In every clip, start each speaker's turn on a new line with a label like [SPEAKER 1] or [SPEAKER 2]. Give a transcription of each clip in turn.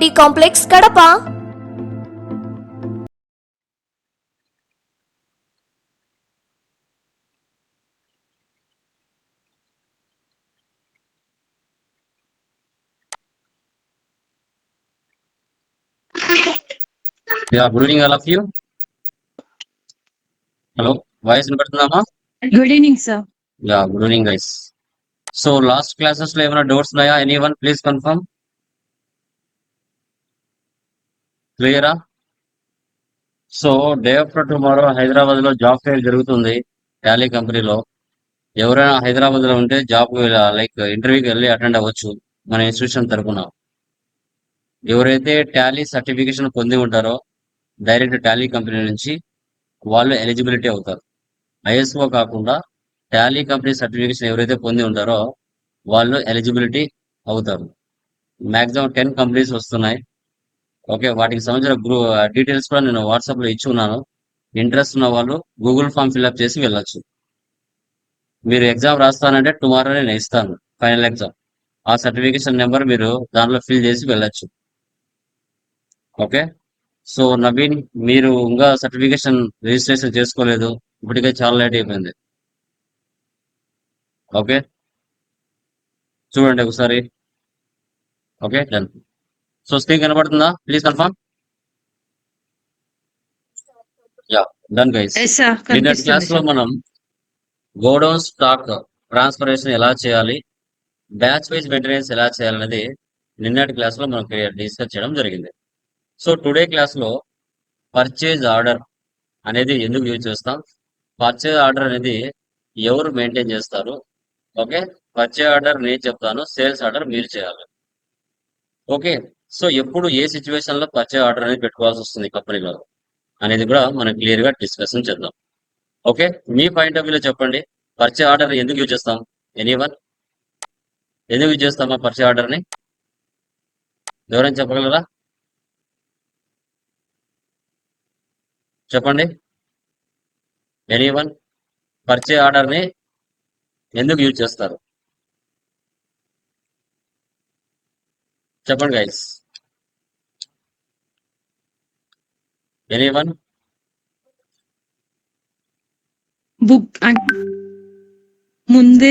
[SPEAKER 1] Reddy complex Kadapa
[SPEAKER 2] good evening all of you hello voice వినపడుతుందామా
[SPEAKER 3] good evening sir
[SPEAKER 2] ya good evening guys so last classes లో ఏమైనా doubts ఉన్నాయా any one please confirm క్లియరా so day after tomorrow Hyderabad లో job fair జరుగుతుంది Tally కంపెనీలో ఎవరైనా హైదరాబాద్ లో ఉంటే జాబ్ లైక్ ఇంటర్వ్యూకి వెళ్ళి అటెండ్ అవ్వచ్చు మన ఇన్స్టిట్యూషన్ తరఫున ఎవరైతే టాలీ సర్టిఫికేషన్ పొంది ఉంటారో డైరెక్ట్ టాలీ కంపెనీ నుంచి వాళ్ళు ఎలిజిబిలిటీ అవుతారు ఐఎస్ఓ కాకుండా టాలీ కంపెనీ సర్టిఫికేషన్ ఎవరైతే పొంది ఉంటారో వాళ్ళు ఎలిజిబిలిటీ అవుతారు మ్యాక్సిమం టెన్ కంపెనీస్ వస్తున్నాయి ఓకే వాటికి సంబంధించిన డీటెయిల్స్ కూడా నేను వాట్సాప్ లో ఇచ్చి ఉన్నాను ఇంట్రెస్ట్ ఉన్న వాళ్ళు గూగుల్ ఫామ్ ఫిల్అప్ చేసి వెళ్ళొచ్చు మీరు ఎగ్జామ్ రాస్తానంటే టుమారో నేను ఇస్తాను ఫైనల్ ఎగ్జామ్ ఆ సర్టిఫికేషన్ నెంబర్ మీరు దానిలో ఫిల్ చేసి వెళ్ళొచ్చు ఓకే సో నవీన్ మీరు ఇంకా సర్టిఫికేషన్ రిజిస్ట్రేషన్ చేసుకోలేదు ఇప్పటికే చాలా లేట్ అయిపోయింది ఓకే చూడండి ఒకసారి ఓకే డన్ సో స్క్రీన్ కనబడుతుందా please confirm ya done guys నిన్నటి క్లాస్ లో మనం గోడౌన్ స్టాక్ ట్రాన్స్ఫర్మేషన్ ఎలా చేయాలి బ్యాచ్ వైజ్ మెయింటెనెన్స్ ఎలా చేయాలనేది నిన్నటి క్లాస్ లో మనం డిస్కస్ చేయడం జరిగింది సో టుడే క్లాస్ లో పర్చేజ్ ఆర్డర్ అనేది ఎందుకు యూజ్ చేస్తాం పర్చేజ్ ఆర్డర్ అనేది ఎవరు మెయింటైన్ చేస్తారు ఓకే పర్చేజ్ ఆర్డర్ నేను చెప్తాను సేల్స్ ఆర్డర్ మీరు చేయాలి ఓకే సో ఎప్పుడు ఏ సిచ్యువేషన్ లో పర్చే ఆర్డర్ అనేది పెట్టుకోవాల్సి వస్తుంది కంపెనీలో అనేది కూడా మనం క్లియర్ గా డిస్కషన్ చేద్దాం ఓకే మీ పాయింట్ ఆఫ్ వ్యూలో చెప్పండి పర్చే ఆర్డర్ ఎందుకు యూజ్ చేస్తాం ఎనీ వన్ ఎందుకు యూజ్ చేస్తామా పర్చే ఆర్డర్ ని ఎవరైనా చెప్పగలరా చెప్పండి ఎనీ వన్ పర్చే ఆర్డర్ ని ఎందుకు యూజ్ చేస్తారు చెప్పండి గైస్ వేరే వన్
[SPEAKER 3] బుక్ ముందే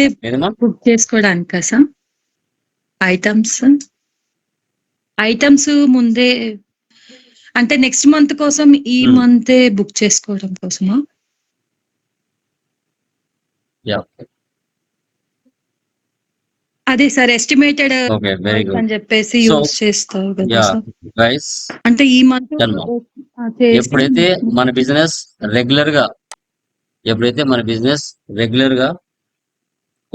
[SPEAKER 3] బుక్ చేసుకోవడానికి సార్ ఐటమ్స్ ఐటమ్స్ ముందే అంటే నెక్స్ట్ మంత్ కోసం ఈ మంతే hmm. బుక్ చేసుకోవడం కోసమా అదే సార్ ఎస్టిమేటెడ్
[SPEAKER 2] uh,
[SPEAKER 3] అని చెప్పేసి యూజ్ చేస్తారు
[SPEAKER 2] గైస్
[SPEAKER 3] అంటే ఈ మంత్
[SPEAKER 2] ఎప్పుడైతే మన బిజినెస్ రెగ్యులర్ గా ఎప్పుడైతే మన బిజినెస్ రెగ్యులర్ గా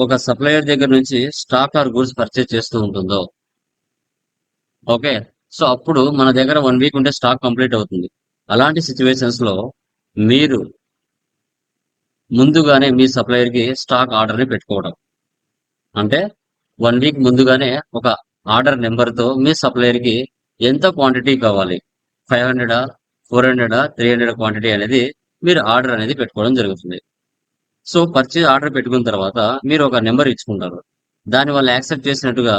[SPEAKER 2] ఒక సప్లయర్ దగ్గర నుంచి స్టాక్ ఆర్ గూడ్స్ పర్చేస్ చేస్తూ ఉంటుందో ఓకే సో అప్పుడు మన దగ్గర వన్ వీక్ ఉంటే స్టాక్ కంప్లీట్ అవుతుంది అలాంటి సిచ్యువేషన్స్ లో మీరు ముందుగానే మీ సప్లయర్ కి స్టాక్ ఆర్డర్ ని పెట్టుకోవడం అంటే వన్ వీక్ ముందుగానే ఒక ఆర్డర్ నెంబర్తో మీ కి ఎంత క్వాంటిటీ కావాలి ఫైవ్ హండ్రెడా ఫోర్ హండ్రెడా త్రీ హండ్రెడ్ క్వాంటిటీ అనేది మీరు ఆర్డర్ అనేది పెట్టుకోవడం జరుగుతుంది సో పర్చేజ్ ఆర్డర్ పెట్టుకున్న తర్వాత మీరు ఒక నెంబర్ ఇచ్చుకుంటారు దాని వాళ్ళు యాక్సెప్ట్ చేసినట్టుగా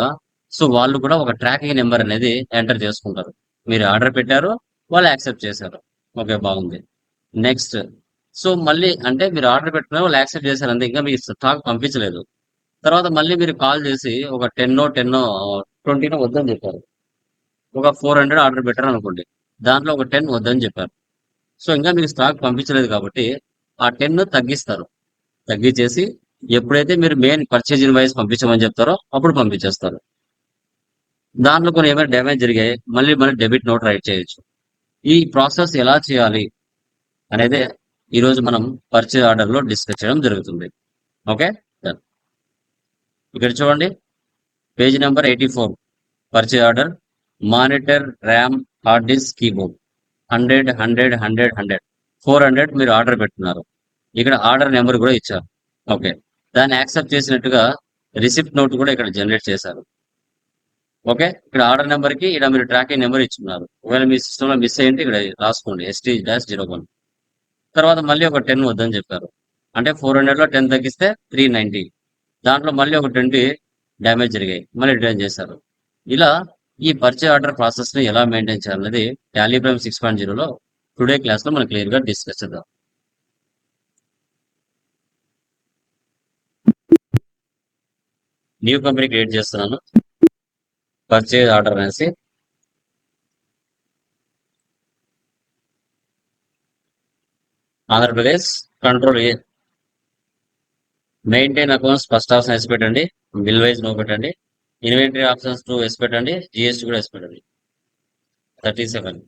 [SPEAKER 2] సో వాళ్ళు కూడా ఒక ట్రాకింగ్ నెంబర్ అనేది ఎంటర్ చేసుకుంటారు మీరు ఆర్డర్ పెట్టారు వాళ్ళు యాక్సెప్ట్ చేశారు ఓకే బాగుంది నెక్స్ట్ సో మళ్ళీ అంటే మీరు ఆర్డర్ పెట్టుకున్నారు వాళ్ళు యాక్సెప్ట్ చేశారు అంతే ఇంకా మీకు స్టాక్ పంపించలేదు తర్వాత మళ్ళీ మీరు కాల్ చేసి ఒక టెన్నో టెన్నో ట్వంటీనో వద్దని చెప్పారు ఒక ఫోర్ హండ్రెడ్ ఆర్డర్ పెట్టారు అనుకోండి దాంట్లో ఒక టెన్ వద్దని చెప్పారు సో ఇంకా మీరు స్టాక్ పంపించలేదు కాబట్టి ఆ టెన్ తగ్గిస్తారు తగ్గించేసి ఎప్పుడైతే మీరు మెయిన్ పర్చేజ్ ఇన్వాయిస్ పంపించమని చెప్తారో అప్పుడు పంపించేస్తారు దాంట్లో కొన్ని ఏమైనా డ్యామేజ్ జరిగాయి మళ్ళీ మళ్ళీ డెబిట్ నోట్ రైట్ చేయొచ్చు ఈ ప్రాసెస్ ఎలా చేయాలి అనేది ఈరోజు మనం పర్చేజ్ ఆర్డర్లో డిస్కస్ చేయడం జరుగుతుంది ఓకే ఇక్కడ చూడండి page number eighty four purchase order monitor RAM hard disk keyboard hundred hundred hundred hundred four hundred మీరు ఆర్డర్ పెట్టున్నారు ఇక్కడ ఆర్డర్ నెంబర్ కూడా ఇచ్చారు ఓకే దాన్ని యాక్సెప్ట్ చేసినట్టుగా రిసిప్ట్ నోట్ కూడా ఇక్కడ జనరేట్ చేశారు ఓకే ఇక్కడ ఆర్డర్ నెంబర్కి ఇక్కడ మీరు ట్రాకింగ్ నెంబర్ ఇచ్చున్నారు ఒకవేళ మీ సిస్టమ్లో మిస్ అయ్యింటే ఇక్కడ రాసుకోండి ఎస్టీ డాష్ జీరో వన్ తర్వాత మళ్ళీ ఒక టెన్ వద్దని చెప్పారు అంటే ఫోర్ హండ్రెడ్లో టెన్ తగ్గిస్తే త్రీ నైంటీ దాంట్లో మళ్ళీ ఒక ట్వంటీ డ్యామేజ్ జరిగాయి మళ్ళీ రిటర్న్ చేశారు ఇలా ఈ పర్చే ఆర్డర్ ప్రాసెస్ ని ఎలా మెయింటైన్ చేయాలనేది టాలీ ప్రైమ్ సిక్స్ పాయింట్ జీరోలో టుడే క్లాస్ లో మనం క్లియర్ గా డిస్కస్ చేద్దాం న్యూ కంపెనీ క్రియేట్ చేస్తున్నాను పర్చేజ్ ఆర్డర్ అనేసి Andhra Pradesh control A maintain accounts first option వేసి పెట్టండి బిల్ వైజ్ నో పెట్టండి ఇన్వెంటరీ ఆప్షన్స్ టూ వేసి పెట్టండి జిఎస్టీ కూడా వేసి పెట్టండి thirty seven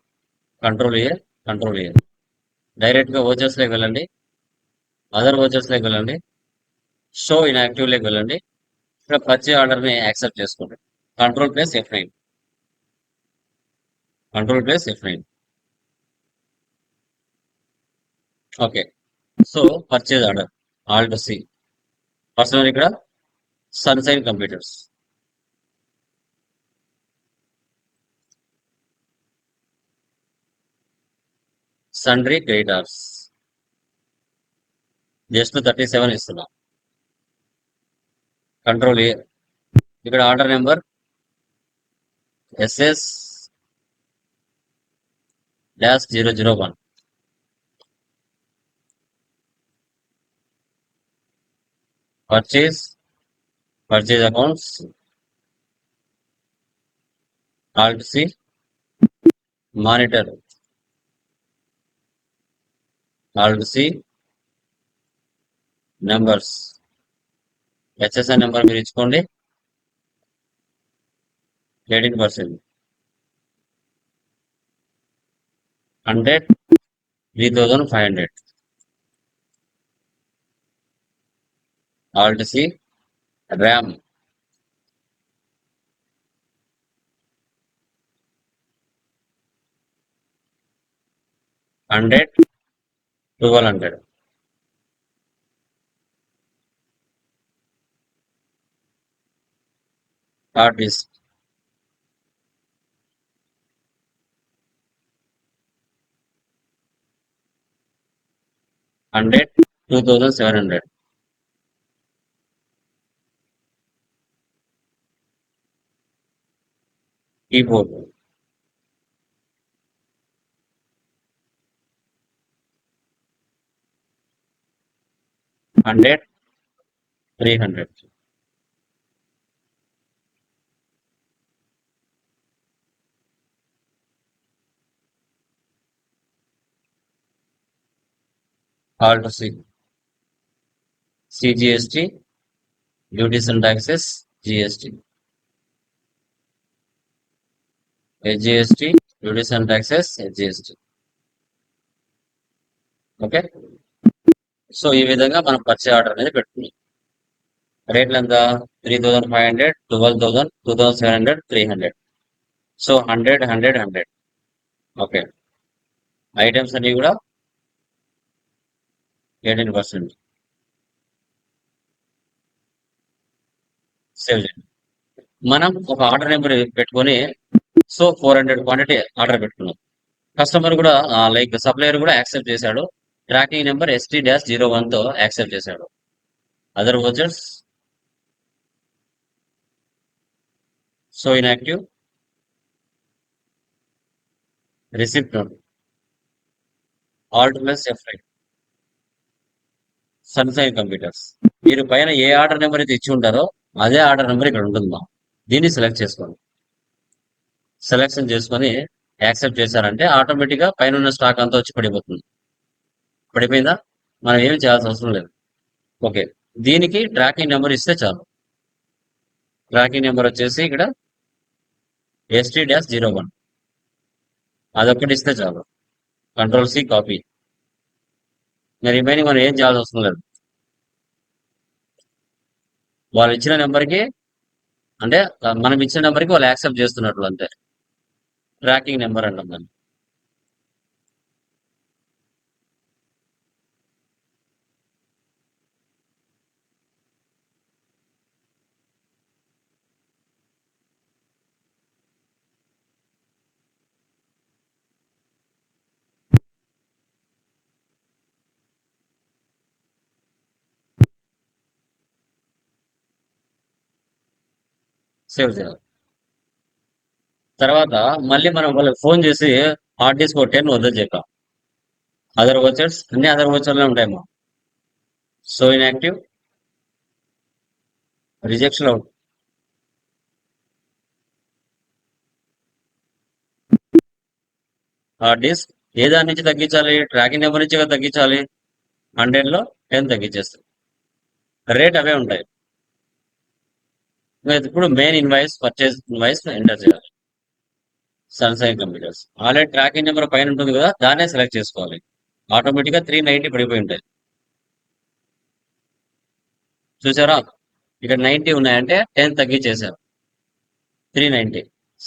[SPEAKER 2] control year control year డైరెక్ట్గా ఓచర్స్లోకి వెళ్ళండి అదర్ ఓచర్స్లోకి వెళ్ళండి షో ఇన్ యాక్టివ్లోకి వెళ్ళండి ఇక్కడ పచ్చి ఆర్డర్ని యాక్సెప్ట్ చేసుకోండి control plus F nine control plus F nine okay so purchase order alt C personal ఇక్కడ Sunshine Computers sundry creditors just thirty seven ఇస్తున్నాం కంట్రోల్ ఏ ఇక్కడ order number SS dash zero zero one purchase purchase accounts alt c monitor alt c numbers HSR number మీరు ఇచ్చుకోండి eighteen percent hundred three thousand five hundred alt c ram hundred twelve hundred hard disk hundred two thousand seven hundred keyboard hundred three hundred alt C CGST duties and taxes GST HGST duties and taxes HGST okay so ఈ విధంగా మనం purchase order అనేది పెట్టుకున్నాం రేట్లు ఎంత three thousand five hundred twelve thousand two thousand seven hundred three hundred so hundred hundred hundred okay items అన్ని కూడా eighteen percent save చేయండి మనం ఒక ఆర్డర్ నెంబర్ పెట్టుకొని so four hundred quantity order పెట్టుకున్నాం కస్టమర్ కూడా లైక్ సప్లయర్ కూడా accept చేశాడు tracking number ST dash zero వన్తో accept చేశాడు other vouchers so inactive receipt alt plus FI Sunshine Computers మీరు పైన ఏ ఆర్డర్ నెంబర్ అయితే ఇచ్చి ఉంటారో అదే ఆర్డర్ నెంబర్ ఇక్కడ ఉంటుందా దీన్ని సెలెక్ట్ చేసుకోండి సెలెక్షన్ చేసుకొని యాక్సెప్ట్ చేశారంటే ఆటోమేటిక్ గా పైన ఉన్న స్టాక్ అంతా వచ్చి పడిపోతుంది పడిపోయిందా మనం ఏమి చేయాల్సిన అవసరం లేదు ఓకే దీనికి ట్రాకింగ్ నెంబర్ ఇస్తే చాలు ట్రాకింగ్ నెంబర్ వచ్చేసి ఇక్కడ ఎస్టీ డాష్ జీరో వన్ అదొక్కటి ఇస్తే చాలు కంట్రోల్ సి కాపీ మరి రిమైనింగ్ మనం ఏం చేయాల్సిన అవసరం లేదు వాళ్ళు ఇచ్చిన నెంబర్కి అంటే మనం ఇచ్చిన నెంబర్కి వాళ్ళు యాక్సెప్ట్ చేస్తున్నట్లు అంతే tracking number and number. Sales zero. తర్వాత మళ్ళీ మనం వాళ్ళకి ఫోన్ చేసి హార్డ్ డిస్క్ కొట్టేమో వద్దని చెప్పాం అదర్ వచ్చర్స్ అన్ని అదర్ వచ్చర్లే ఉంటాయమ్మా so inactive rejection out hard disk ఏ దాని నుంచి తగ్గించాలి ట్రాకింగ్ నెంబర్ నుంచి తగ్గించాలి హండ్రెడ్లో టెన్ తగ్గించేస్తాం రేట్ అవే ఉంటాయి ఇప్పుడు main invoice purchase invoice enter చేయాలి Sunshine Computers already tracking number పైన ఉంటుంది కదా దాన్నే సెలెక్ట్ చేసుకోవాలి ఆటోమేటిక్గా త్రీ నైంటీ పడిపోయి ఉంటుంది చూసారా ఇక్కడ నైంటీ ఉన్నాయంటే ten తగ్గించేశారు three ninety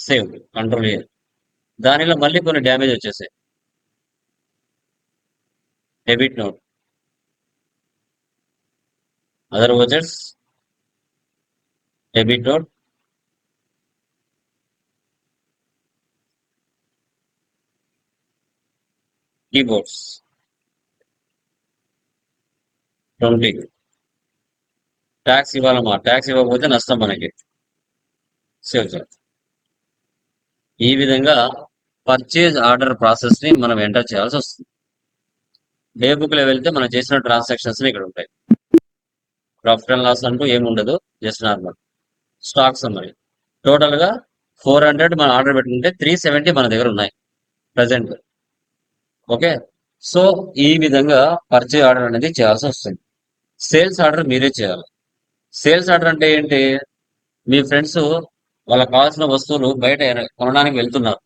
[SPEAKER 2] save control year దానిలో మళ్ళీ కొన్ని డ్యామేజ్ వచ్చేసాయి debit note other vouchers debit note keyboards twenty tax ఇవ్వాలమ్మా tax ఇవ్వకపోతే నష్టం మనకి సేవ్ చేయాలి ఈ విధంగా పర్చేజ్ ఆర్డర్ ప్రాసెస్ ని మనం ఎంటర్ చేయాల్సి వస్తుంది డే బుక్ లో వెళ్తే మనం చేసిన ట్రాన్సాక్షన్స్ ఇక్కడ ఉంటాయి ప్రాఫిట్ అండ్ లాస్ అంటూ ఏముండదు జస్ట్ నార్మల్ స్టాక్స్ మరి టోటల్ గా ఫోర్ హండ్రెడ్ మనం ఆర్డర్ పెట్టుకుంటే త్రీ సెవెంటీ మన దగ్గర ఉన్నాయి ప్రజెంట్ ఓకే సో ఈ విధంగా పర్చే ఆర్డర్ అనేది చేయాల్సి వస్తుంది సేల్స్ ఆర్డర్ మీరే చేయాలి సేల్స్ ఆర్డర్ అంటే ఏంటి మీ ఫ్రెండ్స్ వాళ్ళకి కావాల్సిన వస్తువులు బయట కొనడానికి వెళ్తున్నారు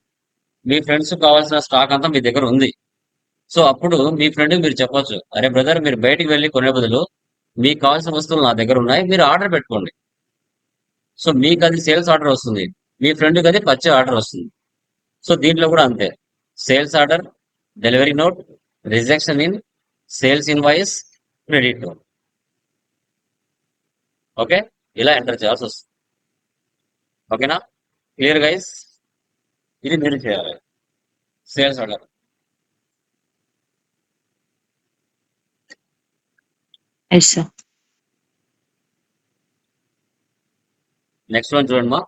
[SPEAKER 2] మీ ఫ్రెండ్స్ కావాల్సిన స్టాక్ అంతా మీ దగ్గర ఉంది సో అప్పుడు మీ ఫ్రెండ్ మీరు చెప్పొచ్చు అరే బ్రదర్ మీరు బయటికి వెళ్ళి కొనే బదులు మీకు కావాల్సిన వస్తువులు నా దగ్గర ఉన్నాయి మీరు ఆర్డర్ పెట్టుకోండి సో మీకు అది సేల్స్ ఆర్డర్ వస్తుంది మీ ఫ్రెండ్కి అది పచ్చే ఆర్డర్ వస్తుంది సో దీంట్లో కూడా అంతే sales order delivery note rejection in sales invoice credit note okay ఇలా ఎంటర్ చేయాల్సి వస్తుంది ఓకేనా క్లియర్ గైస్ ఇది మీరు చేయాలి సేల్స్ ఆర్డర్ నెక్స్ట్ వన్ చూడండి మా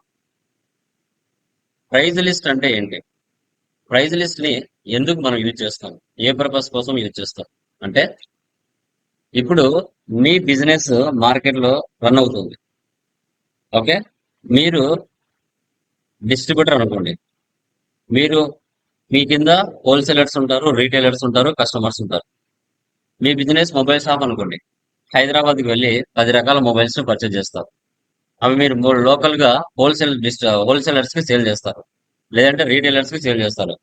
[SPEAKER 2] ప్రైజ్ లిస్ట్ అంటే ఏంటి ప్రైజ్ లిస్ట్ ని ఎందుకు మనం యూజ్ చేస్తాం ఏ పర్పస్ కోసం యూజ్ చేస్తాం అంటే ఇప్పుడు మీ బిజినెస్ మార్కెట్లో రన్ అవుతుంది ఓకే మీరు డిస్ట్రిబ్యూటర్ అనుకోండి మీరు మీ కింద హోల్సేలర్స్ ఉంటారు రీటైలర్స్ ఉంటారు కస్టమర్స్ ఉంటారు మీ బిజినెస్ మొబైల్ షాప్ అనుకోండి హైదరాబాద్కి వెళ్ళి పది రకాల మొబైల్స్ పర్చేజ్ చేస్తారు అవి మీరు లోకల్గా హోల్సేల్ హోల్సేలర్స్ కి సేల్ చేస్తారు లేదంటే కి సేల్ చేస్తారు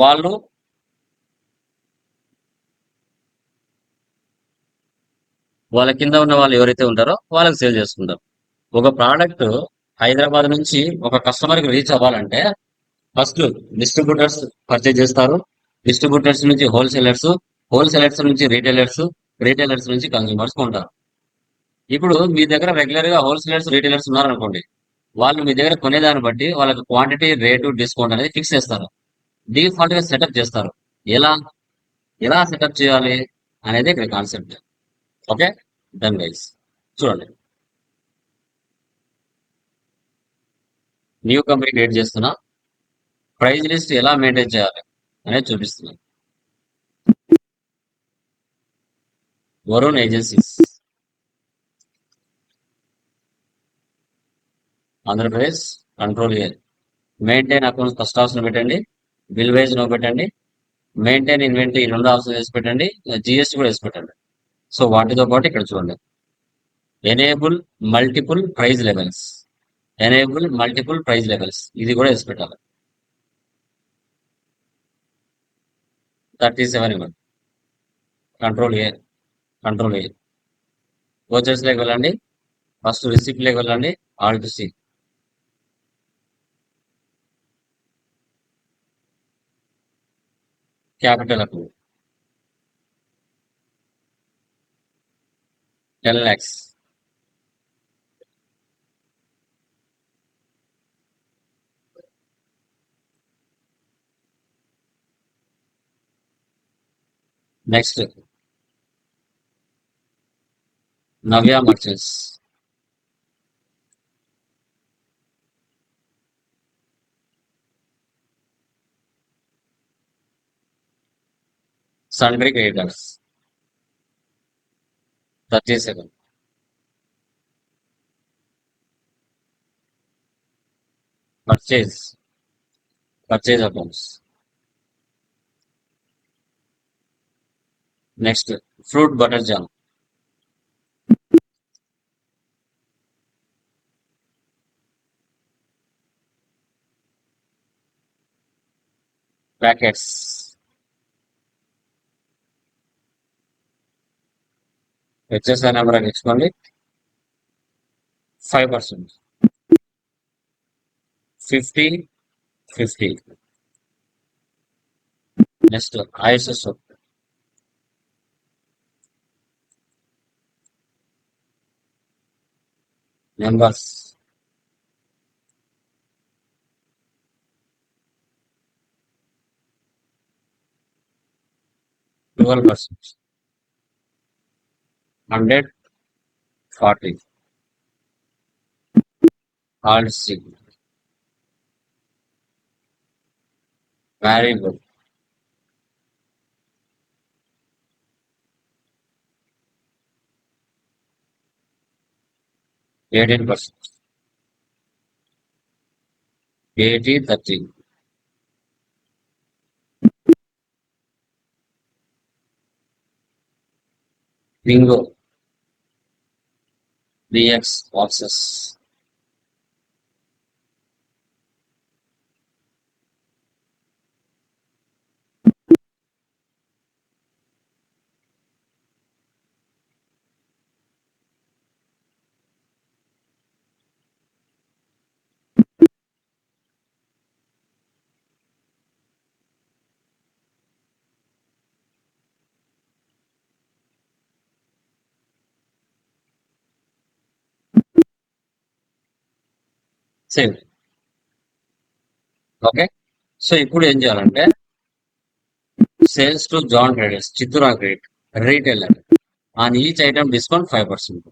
[SPEAKER 2] వాళ్ళు వాళ్ళ కింద ఉన్న వాళ్ళు ఎవరైతే ఉంటారో వాళ్ళకి సేల్ చేసుకుంటారు ఒక ప్రోడక్ట్ హైదరాబాద్ నుంచి ఒక కస్టమర్ కి రీచ్ అవ్వాలంటే ఫస్ట్ డిస్ట్రిబ్యూటర్స్ పర్చేజ్ చేస్తారు డిస్ట్రిబ్యూటర్స్ నుంచి హోల్సేలర్స్ హోల్సేలర్స్ నుంచి రీటైలర్స్ రీటైలర్స్ నుంచి కన్స్యూమర్స్ ఉంటారు ఇప్పుడు మీ దగ్గర రెగ్యులర్ గా హోల్సేలర్స్ రీటైలర్స్ ఉన్నారనుకోండి వాళ్ళు మీ దగ్గర కొనేదాన్ని బట్టి వాళ్ళకి క్వాంటిటీ రేటు డిస్కౌంట్ అనేది ఫిక్స్ చేస్తారు డిఫాల్ట్ గా సెటప్ చేస్తారు ఎలా ఎలా సెటప్ చేయాలి అనేది ఇక్కడ కాన్సెప్ట్ ఓకే డన్ గైస్ చూడండి న్యూ కంపెనీ క్రియేట్ చేస్తున్నా ప్రైజ్ లిస్ట్ ఎలా మెయింటైన్ చేయాలి అనేది చూపిస్తున్నాను Varun agencies Andhra Pradesh control year maintain account first అవసరం పెట్టండి బిల్ వైజ్ నో పెట్టండి మెయింటైన్ ఇన్వెంటరీ ఈ రెండు ఆప్షన్ వేసి పెట్టండి జిఎస్టీ కూడా వేసి పెట్టండి సో వాటితో పాటు ఇక్కడ చూడండి enable multiple price levels enable multiple price levels ఇది కూడా వేసి పెట్టాలి థర్టీ సెవెన్ ఇవ్వండి control A control A vouchers లేక వెళ్ళండి ఫస్ట్ రిసిప్ట్ లేక వెళ్ళండి alt C capital ten lakhs. Next, Navya Merchants. సంగ్రిగేటర్స్ ప్రత్యేకం purchase purchase accounts next fruit butter jam packets HSR number అని ఇచ్చుకోండి five percent fifty fifty next ISS numbers twelve percent 140 Alt signal variable %18 80/30 bingo dx versus same okay so ఇప్పుడు ఏం చేయాలంటే sales to John traders చిత్తూరా great retailer on each item discount five percent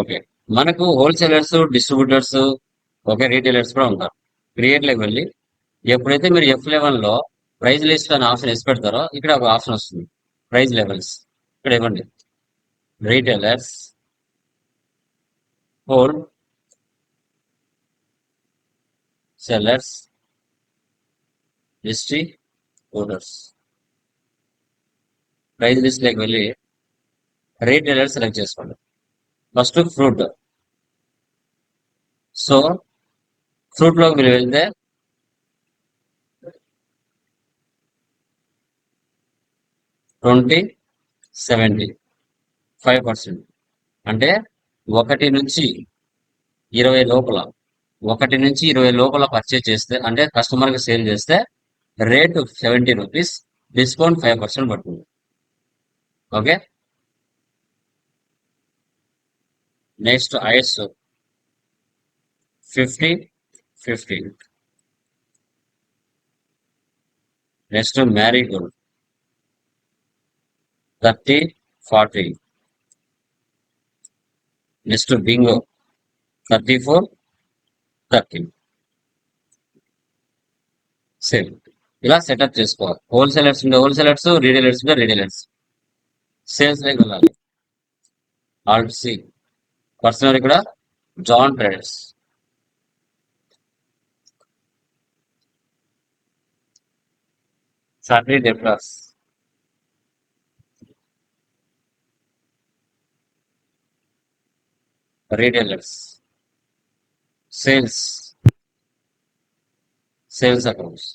[SPEAKER 2] okay మనకు wholesalers distributors okay retailers కూడా ఉంటారు create వెళ్ళి ఎప్పుడైతే మీరు F లెవెన్లో ప్రైజ్ లిస్ట్ అనే ఆప్షన్ వేసి పెడతారో ఇక్కడ ఒక ఆప్షన్ వస్తుంది ప్రైజ్ లెవెల్స్ ఇక్కడ ఇవ్వండి retailers whole sellers, history owners price లిస్ట్లోకి వెళ్ళి రేట్ సెలెక్ట్ చేసుకోండి ఫస్ట్ ఫ్రూట్ సో ఫ్రూట్లోకి మీరు వెళ్తే ట్వంటీ సెవెంటీ ఫైవ్ పర్సెంట్ అంటే ఒకటి నుంచి ఇరవై లోపల ఒకటి నుంచి ఇరవై లోపల పర్చేజ్ చేస్తే అంటే కస్టమర్ కి సేల్ చేస్తే rate seventy rupees discount five percent పడుతుంది okay next ice fifty fifty next Marigold thirty forty next Bingo thirty four thirteen ఇలా సెటప్ చేసుకోవాలి హోల్సేలర్స్ ఉంటే హోల్సేలర్స్ రీటైలర్స్ ఉంటే రీటైలర్స్ సేల్స్ లైక్ వెళ్ళాలి ఆల్సి సి పర్సనల్ ఇక్కడ జాన్ ట్రేడర్స్ సర్వీ డెప్లాస్ retailers sales sales accounts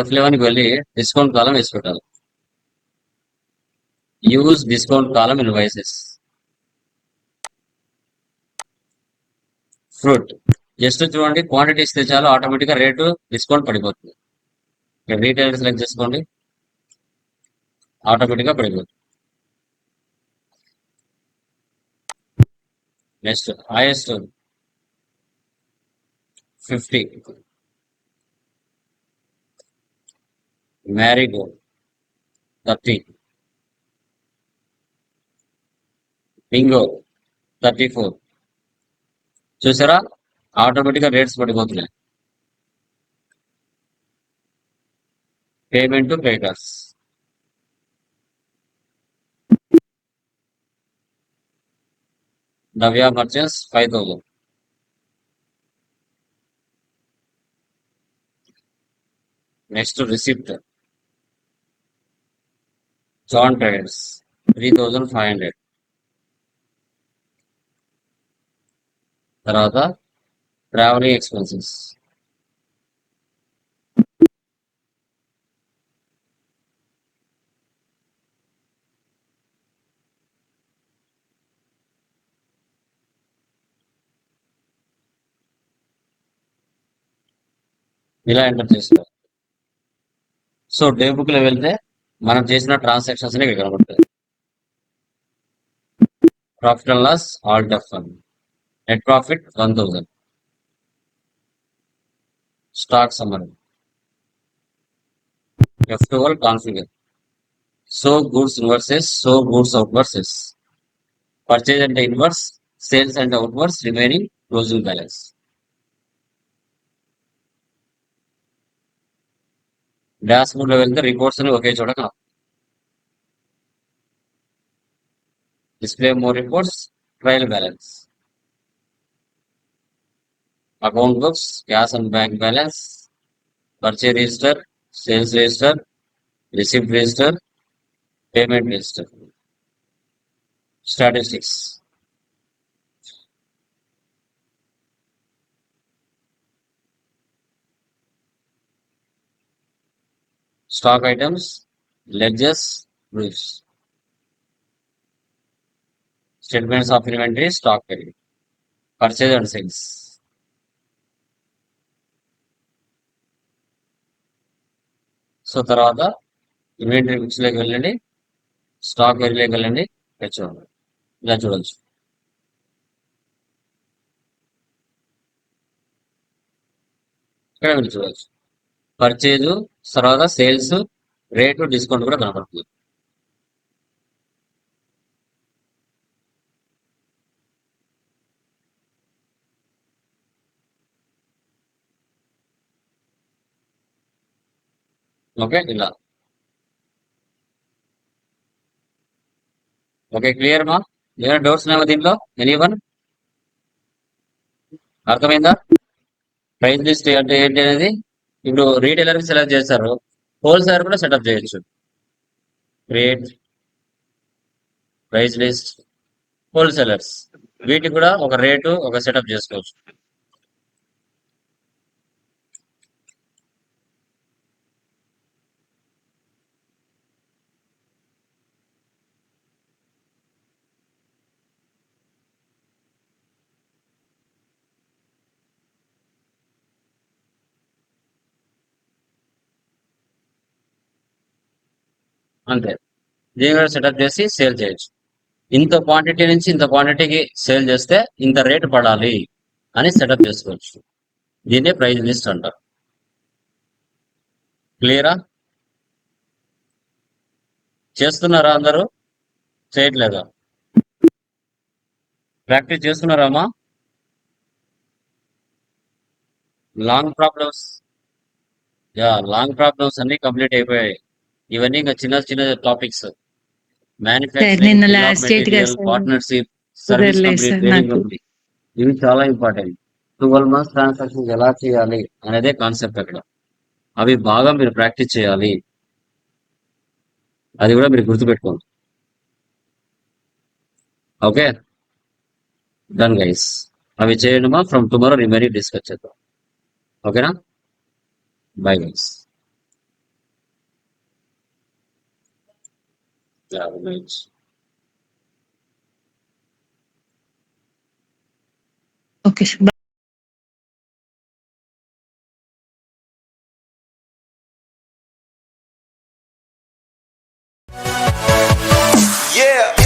[SPEAKER 2] F లెవెన్కి వెళ్ళి డిస్కౌంట్ కాలం వేసి పెట్టాలి యూజ్ డిస్కౌంట్ కాలం వైసెస్ ఫ్రూట్ జస్ట్ చూడండి క్వాంటిటీస్ తెచ్చాలో ఆటోమేటిక్గా రేటు డిస్కౌంట్ పడిపోతుంది రీటైల్ సెలెక్ట్ చేసుకోండి ఆటోమేటిక్గా పడిపోతుంది next highest fifty Marigold thirty Bingo thirty four చూసారా ఆటోమేటిక్గా రేట్స్ పడిపోతున్నాయి payment పేటర్స్ Navya purchase five thousand next receipt John traders three thousand five hundred తర్వాత ట్రావెలింగ్ ఎక్స్పెన్సెస్ ఇలా ఎంటర్ చేస్తారు సో డే బుక్ లో వెళ్తే మనం చేసిన ట్రాన్సాక్షన్స్ ఇక్కడ కనబడుతుంది ప్రాఫిట్ అండ్ లాస్ ఆల్ డెఫ్ net profit one thousand stock summary F twelve configure so goods inwards so goods outwards purchase అంటే ఇన్వర్స్ సేల్స్ అంటే outwards remaining closing balance dashboard లో వెళ్తే రిపోర్ట్స్ అని ఒకే చోట display more reports trial balance account books cash and bank balance purchase register sales register receipt register payment register statistics stock items ledgers briefs statements of inventory stock పెరిగి purchase and sales so తర్వాత inventory బుక్స్లోకి వెళ్ళండి stock వెరిలోకి వెళ్ళండి చూడండి ఇలా చూడవచ్చు ఇక్కడ మీరు చూడవచ్చు పర్చేజ్ తర్వాత సేల్స్ రేటు డిస్కౌంట్ కూడా కనపడుతుంది ఓకే ఇలా ఓకే క్లియర్ మా ఏమైనా డౌట్స్ ఉన్నాయా దీంట్లో ఎనీ వన్ అర్థమైందా ప్రైస్ లిస్ట్ అంటే ఏంటి అనేది ఇప్పుడు రీటైలర్ సెలెక్ట్ చేస్తారు హోల్సేలర్ కూడా సెటప్ చేయొచ్చు క్రియేట్ ప్రైస్ లిస్ట్ హోల్సేలర్స్ వీటికి కూడా ఒక రేటు ఒక సెటప్ చేసుకోవచ్చు అంతే జీవో సెటప్ చేసి సేల్ చేయొచ్చు ఇంత క్వాంటిటీ నుంచి ఇంత క్వాంటిటీకి సేల్ చేస్తే ఇంత రేట్ పడాలి అని సెటప్ చేసుకోవచ్చు దీన్నే ప్రైజ్ లిస్ట్ అంటారు క్లియరా చేస్తున్నారా అందరూ చేయట్లేదా practice చేస్తున్నారామా long problems yeah long problems అన్ని కంప్లీట్ అయిపోయాయి ఇవన్నీ ఇంకా చిన్న చిన్న టాపిక్స్
[SPEAKER 3] మ్యానుఫాక్చరింగ్
[SPEAKER 2] పార్ట్నర్షిప్ సర్వీస్ ఇవి చాలా ఇంపార్టెంట్ ట్వెల్వ్ మంత్స్ ట్రాన్సాక్షన్ ఎలా చేయాలి అనేదే కాన్సెప్ట్ అక్కడ అవి బాగా మీరు ప్రాక్టీస్ చేయాలి అది కూడా మీరు గుర్తుపెట్టుకోండి ఓకే డన్ గైస్ అవి మా ఫ్రమ్ టుమారో రిమైనింగ్ డిస్కస్ చేద్దాం ఓకేనా bye guys
[SPEAKER 3] damage. Okay. Yeah.